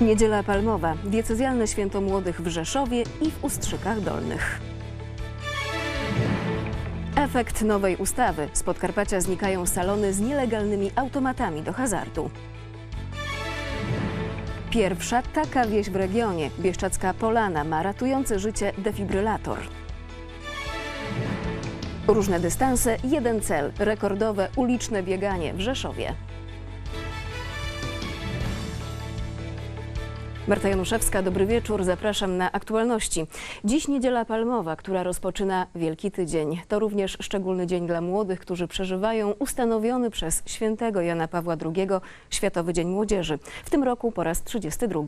Niedziela Palmowa, diecezjalne święto młodych w Rzeszowie i w Ustrzykach Dolnych. Efekt nowej ustawy. Z Podkarpacia znikają salony z nielegalnymi automatami do hazardu. Pierwsza taka wieś w regionie. Bieszczacka Polana ma ratujący życie defibrylator. Różne dystanse, jeden cel. Rekordowe uliczne bieganie w Rzeszowie. Marta Januszewska, dobry wieczór. Zapraszam na aktualności. Dziś niedziela palmowa, która rozpoczyna Wielki Tydzień. To również szczególny dzień dla młodych, którzy przeżywają ustanowiony przez świętego Jana Pawła II Światowy Dzień Młodzieży. W tym roku po raz 32.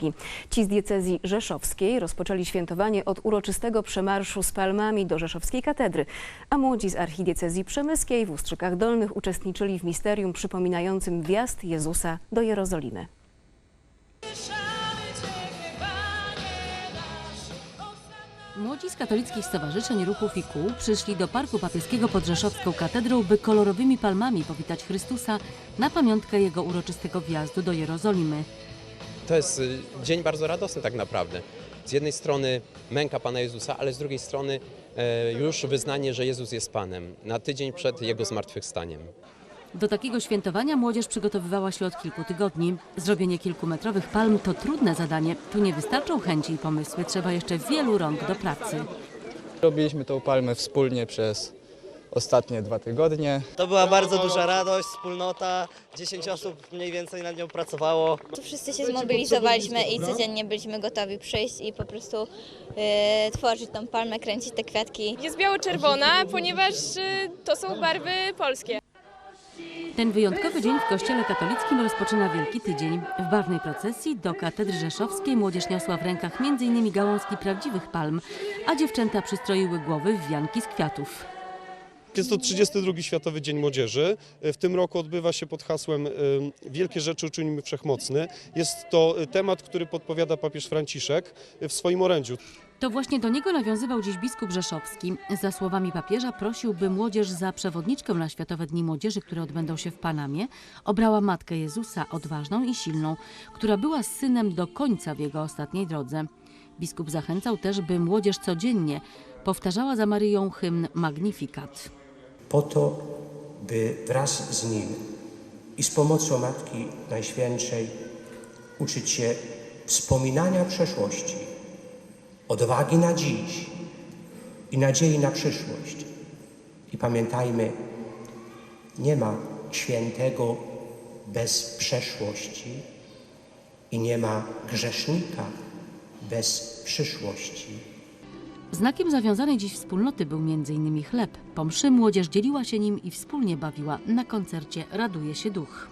Ci z diecezji rzeszowskiej rozpoczęli świętowanie od uroczystego przemarszu z palmami do rzeszowskiej katedry, a młodzi z archidiecezji przemyskiej w Ustrzykach Dolnych uczestniczyli w misterium przypominającym wjazd Jezusa do Jerozolimy. Młodzi z katolickich stowarzyszeń, ruchów i kół przyszli do Parku Papieskiego pod Rzeszowską Katedrą, by kolorowymi palmami powitać Chrystusa na pamiątkę Jego uroczystego wjazdu do Jerozolimy. To jest y, dzień bardzo radosny tak naprawdę. Z jednej strony męka Pana Jezusa, ale z drugiej strony e, już wyznanie, że Jezus jest Panem na tydzień przed Jego zmartwychwstaniem. Do takiego świętowania młodzież przygotowywała się od kilku tygodni. Zrobienie kilkumetrowych palm to trudne zadanie. Tu nie wystarczą chęci i pomysły, trzeba jeszcze wielu rąk do pracy. Robiliśmy tą palmę wspólnie przez ostatnie dwa tygodnie. To była bardzo duża radość, wspólnota, 10 osób mniej więcej nad nią pracowało. Tu wszyscy się zmobilizowaliśmy i codziennie byliśmy gotowi przyjść i po prostu e, tworzyć tą palmę, kręcić te kwiatki. Jest biało-czerwona, ponieważ y, to są barwy polskie. Ten wyjątkowy dzień w Kościele katolickim rozpoczyna Wielki Tydzień. W barwnej procesji do katedry rzeszowskiej młodzież niosła w rękach m.in. gałązki prawdziwych palm, a dziewczęta przystroiły głowy w wianki z kwiatów. Jest to 32 Światowy Dzień Młodzieży. W tym roku odbywa się pod hasłem Wielkie rzeczy uczynimy wszechmocny. Jest to y, temat, który podpowiada papież Franciszek w swoim orędziu. To właśnie do niego nawiązywał dziś biskup Rzeszowski. Za słowami papieża prosił, by młodzież za przewodniczkę na Światowe Dni Młodzieży, które odbędą się w Panamie, obrała Matkę Jezusa, odważną i silną, która była z synem do końca w jego ostatniej drodze. Biskup zachęcał też, by młodzież codziennie powtarzała za Maryją hymn Magnificat. po to, by wraz z Nim i z pomocą Matki Najświętszej uczyć się wspominania przeszłości, odwagi na dziś i nadziei na przyszłość. I pamiętajmy, nie ma świętego bez przeszłości i nie ma grzesznika bez przyszłości. Znakiem zawiązanej dziś wspólnoty był m.in. chleb. Po mszy młodzież dzieliła się nim i wspólnie bawiła. Na koncercie Raduje się duch.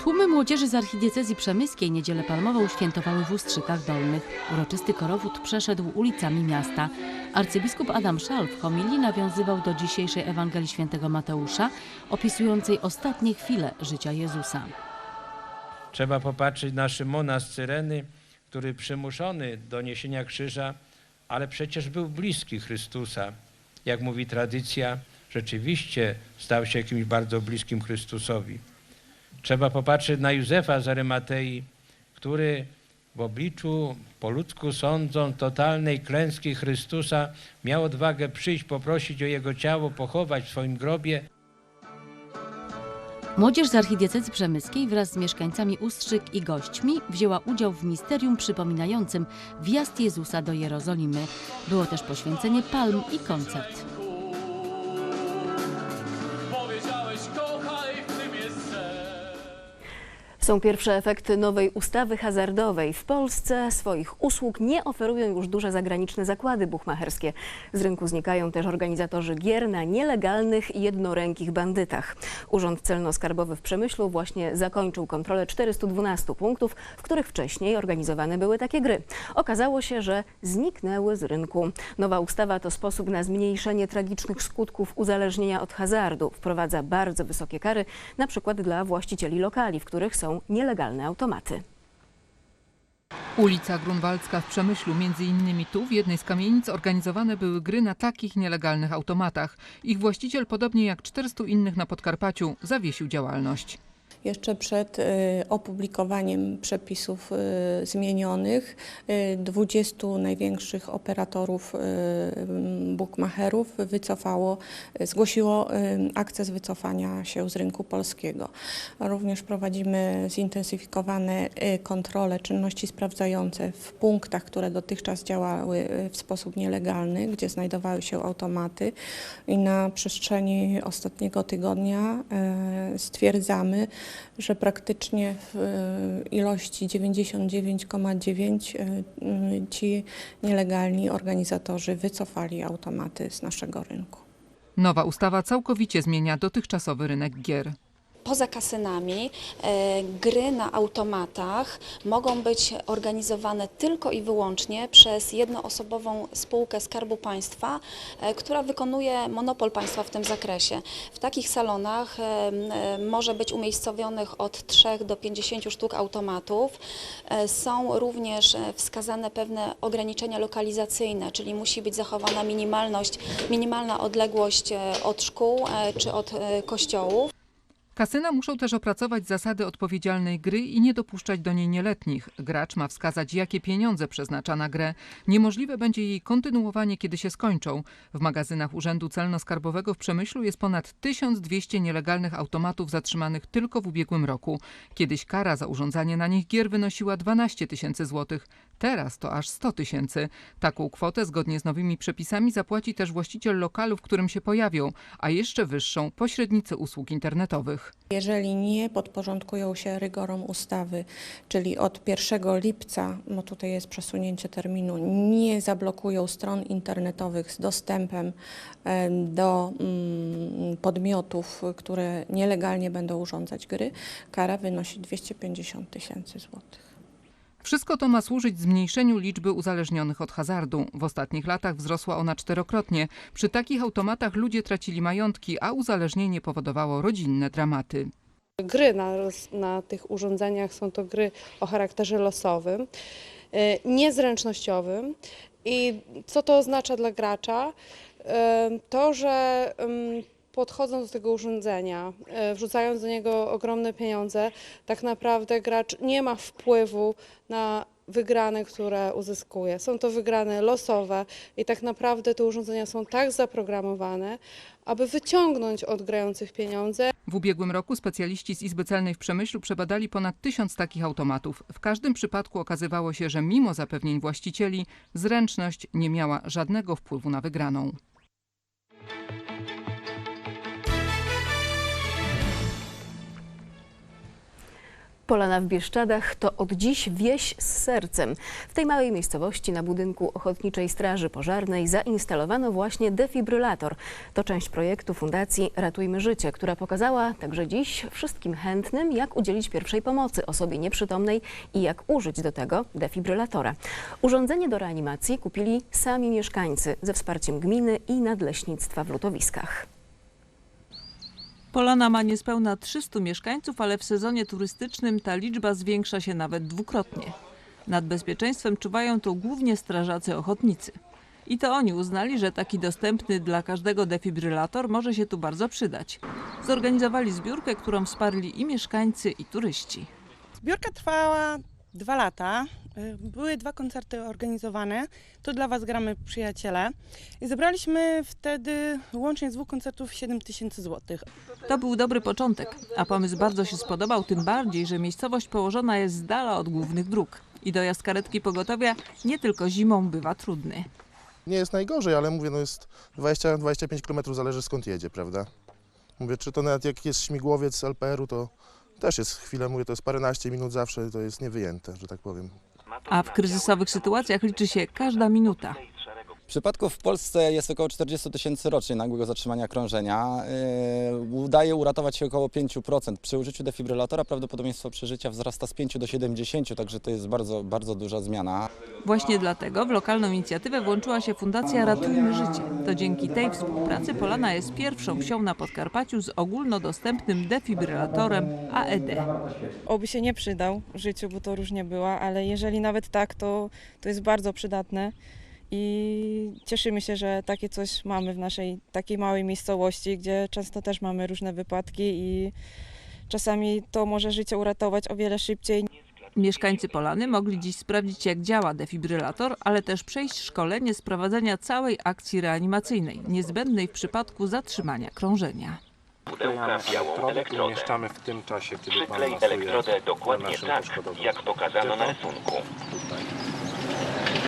Tłumy młodzieży z archidiecezji przemyskiej niedzielę palmową świętowały w Ustrzykach Dolnych. Uroczysty korowód przeszedł ulicami miasta. Arcybiskup Adam Szal w homilii nawiązywał do dzisiejszej Ewangelii Świętego Mateusza, opisującej ostatnie chwile życia Jezusa. Trzeba popatrzeć na Szymona z Cyreny, który przymuszony do niesienia krzyża, ale przecież był bliski Chrystusa. Jak mówi tradycja, rzeczywiście stał się kimś bardzo bliskim Chrystusowi. Trzeba popatrzeć na Józefa z Arymatei, który w obliczu, po ludzku sądząc, totalnej klęski Chrystusa miał odwagę przyjść, poprosić o jego ciało, pochować w swoim grobie. Młodzież z archidiecezji przemyskiej wraz z mieszkańcami Ustrzyk i gośćmi wzięła udział w misterium przypominającym wjazd Jezusa do Jerozolimy. Było też poświęcenie palm i koncert. Są pierwsze efekty nowej ustawy hazardowej. W Polsce swoich usług nie oferują już duże zagraniczne zakłady buchmacherskie. Z rynku znikają też organizatorzy gier na nielegalnych i jednorękich bandytach. Urząd Celno-Skarbowy w Przemyślu właśnie zakończył kontrolę 412 punktów, w których wcześniej organizowane były takie gry. Okazało się, że zniknęły z rynku. Nowa ustawa to sposób na zmniejszenie tragicznych skutków uzależnienia od hazardu. Wprowadza bardzo wysokie kary, na przykład dla właścicieli lokali, w których są nielegalne automaty. Ulica Grunwaldzka w Przemyślu, między innymi tu w jednej z kamienic organizowane były gry na takich nielegalnych automatach. Ich właściciel, podobnie jak 400 innych na Podkarpaciu, zawiesił działalność. Jeszcze przed y, opublikowaniem przepisów y, zmienionych y, 20 największych operatorów y, bookmacherów wycofało, y, zgłosiło y, akces wycofania się z rynku polskiego. Również prowadzimy zintensyfikowane y, kontrole, czynności sprawdzające w punktach, które dotychczas działały y, w sposób nielegalny, gdzie znajdowały się automaty i na przestrzeni ostatniego tygodnia stwierdzamy, że praktycznie w e, ilości 99,9 e, m, ci nielegalni organizatorzy wycofali automaty z naszego rynku. Nowa ustawa całkowicie zmienia dotychczasowy rynek gier. Poza kasynami e, gry na automatach mogą być organizowane tylko i wyłącznie przez jednoosobową spółkę Skarbu Państwa, e, która wykonuje monopol państwa w tym zakresie. W takich salonach e, może być umiejscowionych od 3 do 50 sztuk automatów. Są również wskazane pewne ograniczenia lokalizacyjne, czyli musi być zachowana minimalność, minimalna odległość od szkół czy od kościołów. Kasyna muszą też opracować zasady odpowiedzialnej gry i nie dopuszczać do niej nieletnich. Gracz ma wskazać, jakie pieniądze przeznacza na grę. Niemożliwe będzie jej kontynuowanie, kiedy się skończą. W magazynach Urzędu Celno-Skarbowego w Przemyślu jest ponad 1200 nielegalnych automatów zatrzymanych tylko w ubiegłym roku. Kiedyś kara za urządzanie na nich gier wynosiła 12 tysięcy złotych. Teraz to aż 100 tysięcy. Taką kwotę zgodnie z nowymi przepisami zapłaci też właściciel lokalu, w którym się pojawią, a jeszcze wyższą pośrednicy usług internetowych. Jeżeli nie podporządkują się rygorom ustawy, czyli od 1 lipca, bo tutaj jest przesunięcie terminu, nie zablokują stron internetowych z dostępem em, do mm, podmiotów, które nielegalnie będą urządzać gry, kara wynosi 250 tysięcy złotych. Wszystko to ma służyć zmniejszeniu liczby uzależnionych od hazardu. W ostatnich latach wzrosła ona czterokrotnie. Przy takich automatach ludzie tracili majątki, a uzależnienie powodowało rodzinne dramaty. Gry na, na tych urządzeniach są to gry o charakterze losowym, e, niezręcznościowym. I co to oznacza dla gracza? E, To, że podchodząc do tego urządzenia, e, wrzucając do niego ogromne pieniądze, tak naprawdę gracz nie ma wpływu na wygrane, które uzyskuje. Są to wygrane losowe i tak naprawdę te urządzenia są tak zaprogramowane, aby wyciągnąć od grających pieniądze. W ubiegłym roku specjaliści z Izby Celnej w Przemyślu przebadali ponad tysiąc takich automatów. W każdym przypadku okazywało się, że mimo zapewnień właścicieli zręczność nie miała żadnego wpływu na wygraną. Polana w Bieszczadach to od dziś wieś z sercem. W tej małej miejscowości na budynku Ochotniczej Straży Pożarnej zainstalowano właśnie defibrylator. To część projektu Fundacji Ratujmy Życie, która pokazała także dziś wszystkim chętnym, jak udzielić pierwszej pomocy osobie nieprzytomnej i jak użyć do tego defibrylatora. Urządzenie do reanimacji kupili sami mieszkańcy ze wsparciem gminy i nadleśnictwa w Lutowiskach. Polana ma niespełna 300 mieszkańców, ale w sezonie turystycznym ta liczba zwiększa się nawet dwukrotnie. Nad bezpieczeństwem czuwają tu głównie strażacy ochotnicy. I to oni uznali, że taki dostępny dla każdego defibrylator może się tu bardzo przydać. Zorganizowali zbiórkę, którą wsparli i mieszkańcy, i turyści. Zbiórka trwała dwa lata. Y, Były dwa koncerty organizowane. Tu dla Was gramy przyjaciele. I zebraliśmy wtedy łącznie z dwóch koncertów 7 tysięcy złotych. To był dobry początek, a pomysł bardzo się spodobał, tym bardziej, że miejscowość położona jest z dala od głównych dróg. I dojazd karetki pogotowia nie tylko zimą bywa trudny. Nie jest najgorzej, ale mówię, no jest 20-25 km zależy skąd jedzie, prawda? Mówię, czy to nawet jak jest śmigłowiec z LPR-u, to też jest chwilę, mówię, to jest paręnaście minut zawsze, to jest niewyjęte, że tak powiem. A w kryzysowych sytuacjach liczy się każda minuta. Przypadków w Polsce jest około 40 tysięcy rocznie nagłego zatrzymania krążenia. Yy, Udaje uratować się około 5%. Przy użyciu defibrylatora prawdopodobieństwo przeżycia wzrasta z 5 do 70, także to jest bardzo, bardzo duża zmiana. Właśnie dlatego w lokalną inicjatywę włączyła się Fundacja Ratujmy Życie. To dzięki tej współpracy Polana jest pierwszą wsią na Podkarpaciu z ogólnodostępnym defibrylatorem AED. Oby się nie przydał w życiu, bo to różnie była, ale jeżeli nawet tak, to, to jest bardzo przydatne i cieszymy się, że takie coś mamy w naszej takiej małej miejscowości, gdzie często też mamy różne wypadki i czasami to może życie uratować o wiele szybciej. Mieszkańcy Polany mogli dziś sprawdzić, jak działa defibrylator, ale też przejść szkolenie z prowadzenia całej akcji reanimacyjnej, niezbędnej w przypadku zatrzymania krążenia. Pudełka białą elektrodę. umieszczamy w tym czasie, kiedy pan Przyklej elektrodę dokładnie tak, jak pokazano na rysunku.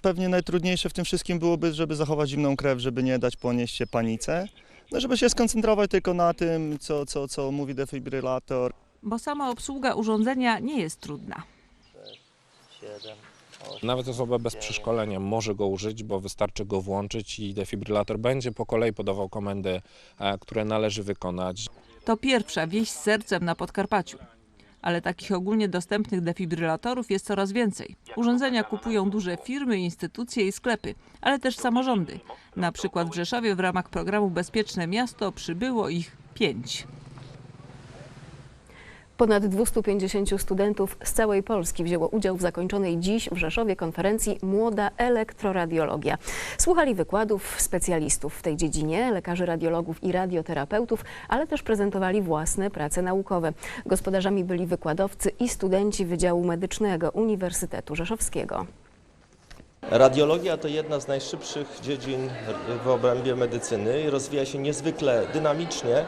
Pewnie najtrudniejsze w tym wszystkim byłoby, żeby zachować zimną krew, żeby nie dać ponieść się panice, no żeby się skoncentrować tylko na tym, co, co, co mówi defibrylator. Bo sama obsługa urządzenia nie jest trudna. Nawet osoba bez przeszkolenia może go użyć, bo wystarczy go włączyć i defibrylator będzie po kolei podawał komendy, e, które należy wykonać. To pierwsza wieś z sercem na Podkarpaciu. Ale takich ogólnie dostępnych defibrylatorów jest coraz więcej. Urządzenia kupują duże firmy, instytucje i sklepy, ale też samorządy. Na przykład w Rzeszowie w ramach programu Bezpieczne Miasto przybyło ich pięć. Ponad 250 studentów z całej Polski wzięło udział w zakończonej dziś w Rzeszowie konferencji Młoda Elektroradiologia. Słuchali wykładów specjalistów w tej dziedzinie, lekarzy radiologów i radioterapeutów, ale też prezentowali własne prace naukowe. Gospodarzami byli wykładowcy i studenci Wydziału Medycznego Uniwersytetu Rzeszowskiego. Radiologia to jedna z najszybszych dziedzin w obrębie medycyny i rozwija się niezwykle dynamicznie.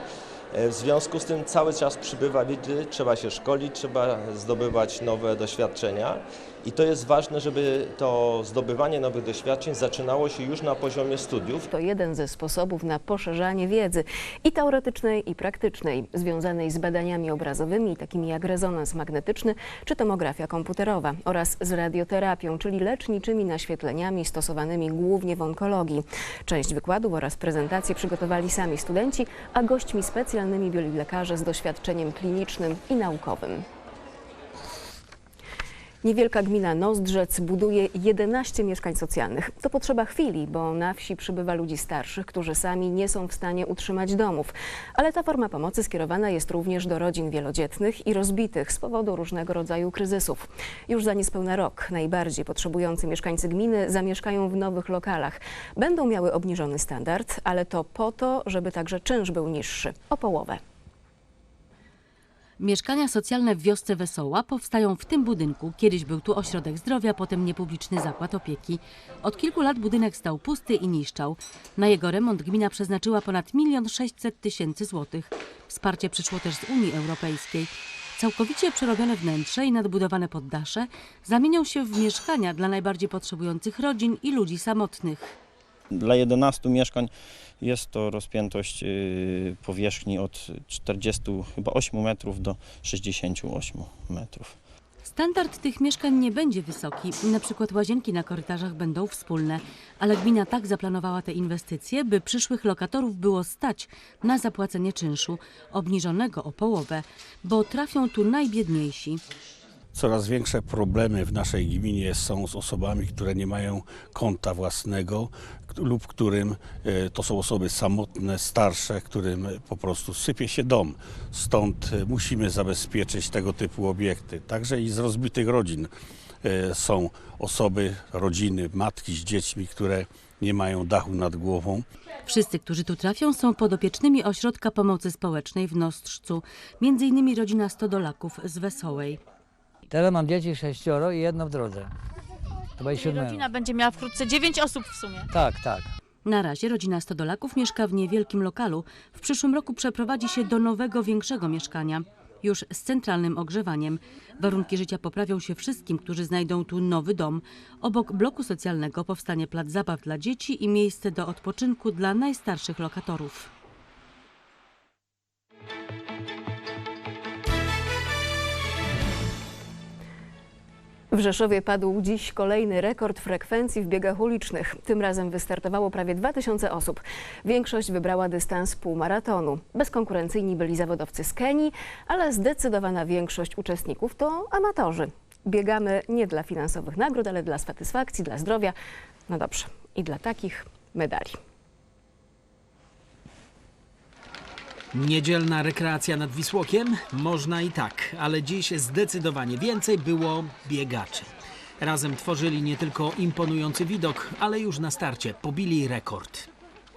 W związku z tym cały czas przybywa wiedzy, trzeba się szkolić, trzeba zdobywać nowe doświadczenia. I to jest ważne, żeby to zdobywanie nowych doświadczeń zaczynało się już na poziomie studiów. To jeden ze sposobów na poszerzanie wiedzy i teoretycznej, i praktycznej, związanej z badaniami obrazowymi, takimi jak rezonans magnetyczny czy tomografia komputerowa oraz z radioterapią, czyli leczniczymi naświetleniami stosowanymi głównie w onkologii. Część wykładów oraz prezentacje przygotowali sami studenci, a gośćmi specjalnymi byli lekarze z doświadczeniem klinicznym i naukowym. Niewielka gmina Nozdrzec buduje 11 mieszkań socjalnych. To potrzeba chwili, bo na wsi przybywa ludzi starszych, którzy sami nie są w stanie utrzymać domów. Ale ta forma pomocy skierowana jest również do rodzin wielodzietnych i rozbitych z powodu różnego rodzaju kryzysów. Już za niespełna rok najbardziej potrzebujący mieszkańcy gminy zamieszkają w nowych lokalach. Będą miały obniżony standard, ale to po to, żeby także czynsz był niższy o połowę. Mieszkania socjalne w wiosce Wesoła powstają w tym budynku. Kiedyś był tu ośrodek zdrowia, potem niepubliczny zakład opieki. Od kilku lat budynek stał pusty i niszczał. Na jego remont gmina przeznaczyła ponad 1 600 tysięcy złotych. Wsparcie przyszło też z Unii Europejskiej. Całkowicie przerobione wnętrze i nadbudowane poddasze zamienią się w mieszkania dla najbardziej potrzebujących rodzin i ludzi samotnych. Dla 11 mieszkań jest to rozpiętość y, powierzchni od 48 metrów do 68 metrów. Standard tych mieszkań nie będzie wysoki. Na przykład łazienki na korytarzach będą wspólne, ale gmina tak zaplanowała te inwestycje, by przyszłych lokatorów było stać na zapłacenie czynszu, obniżonego o połowę, bo trafią tu najbiedniejsi. Coraz większe problemy w naszej gminie są z osobami, które nie mają konta własnego lub którym e, to są osoby samotne, starsze, którym po prostu sypie się dom. Stąd e, musimy zabezpieczyć tego typu obiekty. Także i z rozbitych rodzin e, są osoby, rodziny, matki z dziećmi, które nie mają dachu nad głową. Wszyscy, którzy tu trafią, są podopiecznymi Ośrodka Pomocy Społecznej w Nostrzcu, między innymi rodzina Stodolaków z Wesołej. Teraz mam dzieci sześcioro i jedno w drodze. Chyba i siódmego. Rodzina będzie miała wkrótce 9 osób w sumie. Tak, tak. Na razie rodzina Stodolaków mieszka w niewielkim lokalu. W przyszłym roku przeprowadzi się do nowego, większego mieszkania, już z centralnym ogrzewaniem. Warunki życia poprawią się wszystkim, którzy znajdą tu nowy dom. Obok bloku socjalnego powstanie plac zabaw dla dzieci i miejsce do odpoczynku dla najstarszych lokatorów. W Rzeszowie padł dziś kolejny rekord frekwencji w biegach ulicznych. Tym razem wystartowało prawie 2000 osób. Większość wybrała dystans półmaratonu. Bezkonkurencyjni byli zawodowcy z Kenii, ale zdecydowana większość uczestników to amatorzy. Biegamy nie dla finansowych nagród, ale dla satysfakcji, dla zdrowia. No dobrze, i dla takich medali. Niedzielna rekreacja nad Wisłokiem? Można i tak, ale dziś zdecydowanie więcej było biegaczy. Razem tworzyli nie tylko imponujący widok, ale już na starcie pobili rekord.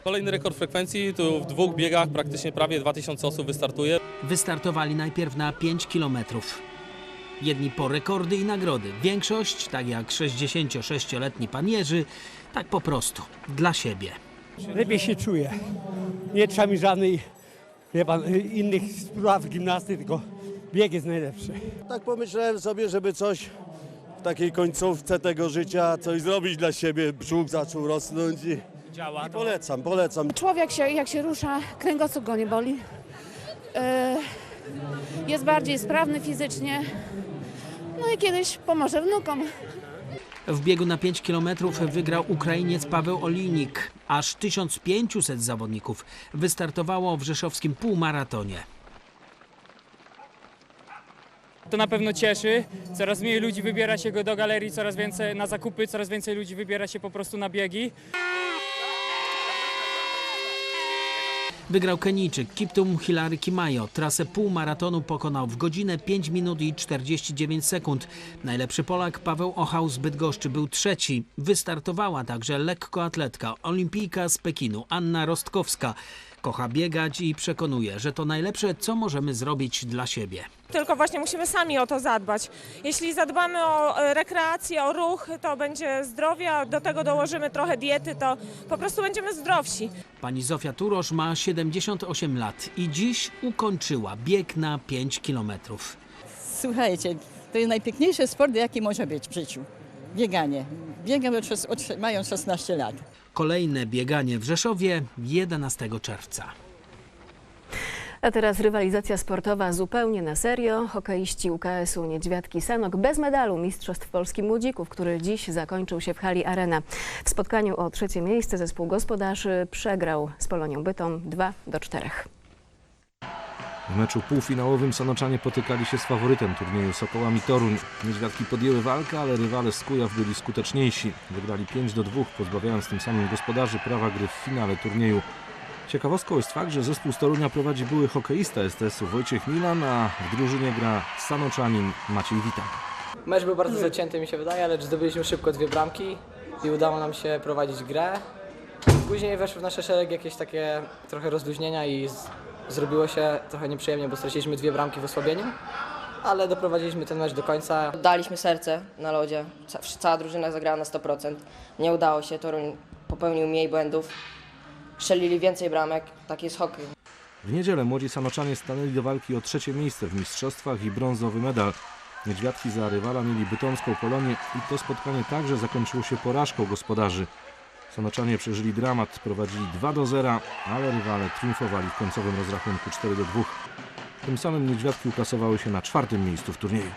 Kolejny rekord frekwencji, tu w dwóch biegach praktycznie prawie 2000 osób wystartuje. Wystartowali najpierw na 5 kilometrów. Jedni po rekordy i nagrody. Większość, tak jak 66-letni pan Jerzy, tak po prostu, dla siebie. Lepiej się czuję. Nie trzeba mi żadnej, wie pan, innych spraw gimnastyki, tylko bieg jest najlepszy. Tak pomyślałem sobie, żeby coś w takiej końcówce tego życia, coś zrobić dla siebie. Brzuch zaczął rosnąć i, i polecam, polecam. Człowiek się, jak się rusza, kręgosłup go nie boli. E, Jest bardziej sprawny fizycznie. No i kiedyś pomoże wnukom. W biegu na 5 kilometrów wygrał Ukrainiec Paweł Olinik. Aż 1500 zawodników wystartowało w rzeszowskim półmaratonie. To na pewno cieszy. Coraz mniej ludzi wybiera się do galerii, coraz więcej na zakupy, coraz więcej ludzi wybiera się po prostu na biegi. Wygrał Kenijczyk Kiptum Hilary Kimayo. Trasę półmaratonu pokonał w godzinę 5 minut i 49 sekund. Najlepszy Polak Paweł Ochał z Bydgoszczy był trzeci. Wystartowała także lekkoatletka, olimpijka z Pekinu Anna Rostkowska. Kocha biegać i przekonuje, że to najlepsze, co możemy zrobić dla siebie. Tylko właśnie musimy sami o to zadbać. Jeśli zadbamy o e, rekreację, o ruch, to będzie zdrowie, a do tego dołożymy trochę diety, to po prostu będziemy zdrowsi. Pani Zofia Turosz ma 78 lat i dziś ukończyła bieg na 5 kilometrów. Słuchajcie, to jest najpiękniejszy sport, jaki może być w życiu. Bieganie. Biegam od, od, mając 16 lat. Kolejne bieganie w Rzeszowie 11 czerwca. A teraz rywalizacja sportowa zupełnie na serio. Hokeiści UKS-u Niedźwiadki Sanok bez medalu Mistrzostw Polski Młodzików, który dziś zakończył się w hali Arena. W spotkaniu o trzecie miejsce zespół gospodarzy przegrał z Polonią Bytom 2 do 4. W meczu półfinałowym Sanoczanie potykali się z faworytem turnieju Sokołami Toruń. Niedźwiadki podjęły walkę, ale rywale z Kujaw byli skuteczniejsi. Wygrali 5 do 2, pozbawiając tym samym gospodarzy prawa gry w finale turnieju. Ciekawostką jest fakt, że zespół z Torunia prowadzi były hokeista STS-u Wojciech Milan, a w drużynie gra Sanoczanin Maciej Witan. Mecz był bardzo zacięty mi się wydaje, lecz zdobyliśmy szybko dwie bramki i udało nam się prowadzić grę. Później weszły w nasze szeregi jakieś takie trochę rozluźnienia i z, zrobiło się trochę nieprzyjemnie, bo straciliśmy dwie bramki w osłabieniu, ale doprowadziliśmy ten mecz do końca. Daliśmy serce na lodzie. Ca- Cała drużyna zagrała na 100%. Nie udało się, Toruń popełnił mniej błędów. Strzelili więcej bramek, taki jest hokej. W niedzielę młodzi Sanoczanie stanęli do walki o trzecie miejsce w mistrzostwach i brązowy medal. Niedźwiadki za rywala mieli bytomską Polonię i to spotkanie także zakończyło się porażką gospodarzy. Sanoczanie przeżyli dramat, prowadzili 2 do 0, ale rywale triumfowali w końcowym rozrachunku 4 do 2. Tym samym Niedźwiadki uplasowały się na czwartym miejscu w turnieju.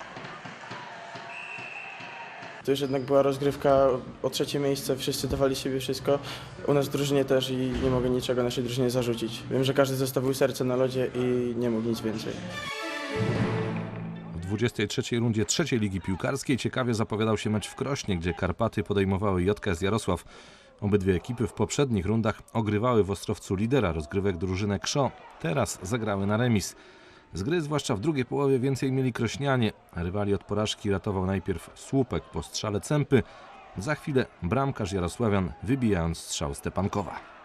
To już jednak była rozgrywka o trzecie miejsce, wszyscy dawali siebie wszystko. U nas w drużynie też i nie mogę niczego naszej drużynie zarzucić. Wiem, że każdy zostawił serce na lodzie i nie mógł nic więcej. W 23 rundzie trzeciej ligi piłkarskiej ciekawie zapowiadał się mecz w Krośnie, gdzie Karpaty podejmowały JKS Jarosław. Obydwie ekipy w poprzednich rundach ogrywały w Ostrowcu lidera rozgrywek drużynę Krzo. Teraz zagrały na remis. Z gry, zwłaszcza w drugiej połowie, więcej mieli krośnianie. Rywali od porażki ratował najpierw słupek po strzale Cempy. Za chwilę bramkarz Jarosławian wybijając strzał Stepankowa.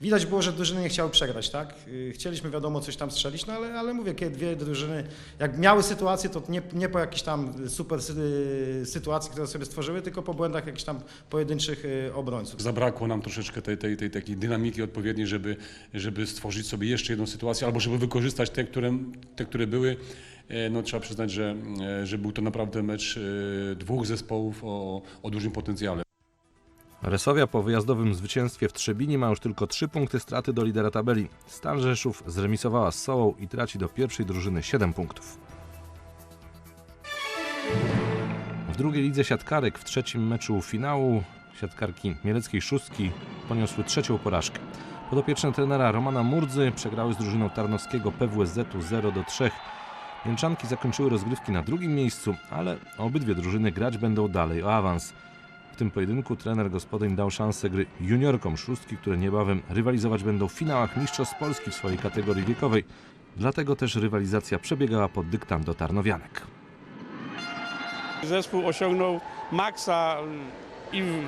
Widać było, że drużyny nie chciały przegrać, tak? Y, Chcieliśmy wiadomo coś tam strzelić, no ale, ale mówię, kiedy dwie drużyny, jak miały sytuację, to nie, nie po jakiejś tam super sy- sytuacji, które sobie stworzyły, tylko po błędach jakichś tam pojedynczych y, obrońców. Zabrakło nam troszeczkę tej, tej, tej takiej dynamiki odpowiedniej, żeby, żeby stworzyć sobie jeszcze jedną sytuację, albo żeby wykorzystać te, które, te, które były. E, No, trzeba przyznać, że, e, że był to naprawdę mecz e, dwóch zespołów o, o dużym potencjale. Resowia po wyjazdowym zwycięstwie w Trzebinie ma już tylko 3 punkty straty do lidera tabeli. Stal Rzeszów zremisowała z Sołą i traci do pierwszej drużyny 7 punktów. W drugiej lidze siatkarek w trzecim meczu finału siatkarki Mieleckiej Szóstki poniosły trzecią porażkę. Podopieczne trenera Romana Murdzy przegrały z drużyną Tarnowskiego PWSZ-u 0 do 3. Mięczanki zakończyły rozgrywki na drugim miejscu, ale obydwie drużyny grać będą dalej o awans. Tym pojedynku trener gospodyń dał szansę gry juniorkom szóstki, które niebawem rywalizować będą w finałach Mistrzostw Polski w swojej kategorii wiekowej. Dlatego też rywalizacja przebiegała pod dyktando Zespół osiągnął maksa i w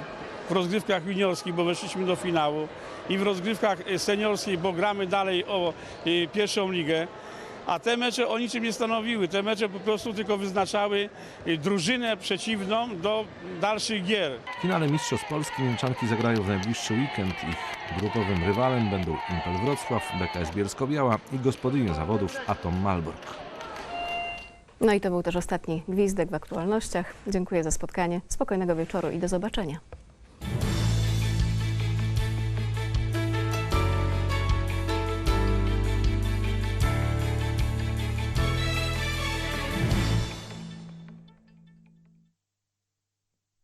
w rozgrywkach juniorskich, bo weszliśmy do finału i w rozgrywkach seniorskich, bo gramy dalej o y, pierwszą ligę. A te mecze o niczym nie stanowiły. Te mecze po prostu tylko wyznaczały y, drużynę przeciwną do dalszych gier. W finale Mistrzostw Polski Niemczanki zagrają w najbliższy weekend. Ich grupowym rywalem będą Impel Wrocław, BKS Bielsko-Biała i gospodynie zawodów Atom Malbork. No i to był też ostatni gwizdek w aktualnościach. Dziękuję za spotkanie. Spokojnego wieczoru i do zobaczenia.